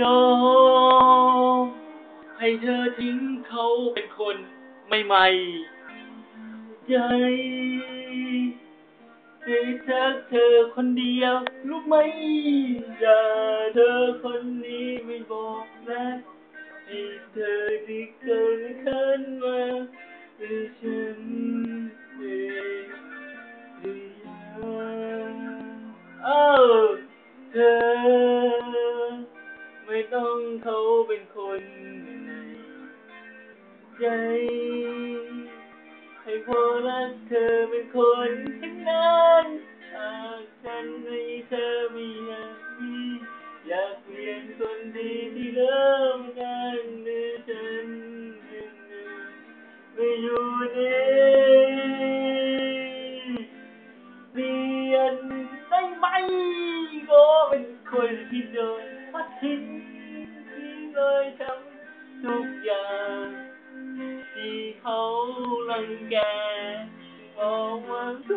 ยอมให้เธอทิ้งเขาเป็นคนใหม่ๆ ใจเธอจากเธอคนเดียวรู้ไหมอย่าเธอคนนี้ไม่บอกนะให้เธอที่เกินขันมาหรือ ธอ ไม่ต้องเขาเป็นคนในใจ ให้พอรักเธอเป็นคนแค่นั้นหากฉันให้เธอไมีอยากมีอยากเปลี่ยนคนดีที่เริ่มกันเมื่อฉันยังไม่อยู่นี่ โดนพัดทิ้งที่เลยทำทุกอย่างที่เขาลังแกบอกว่าโท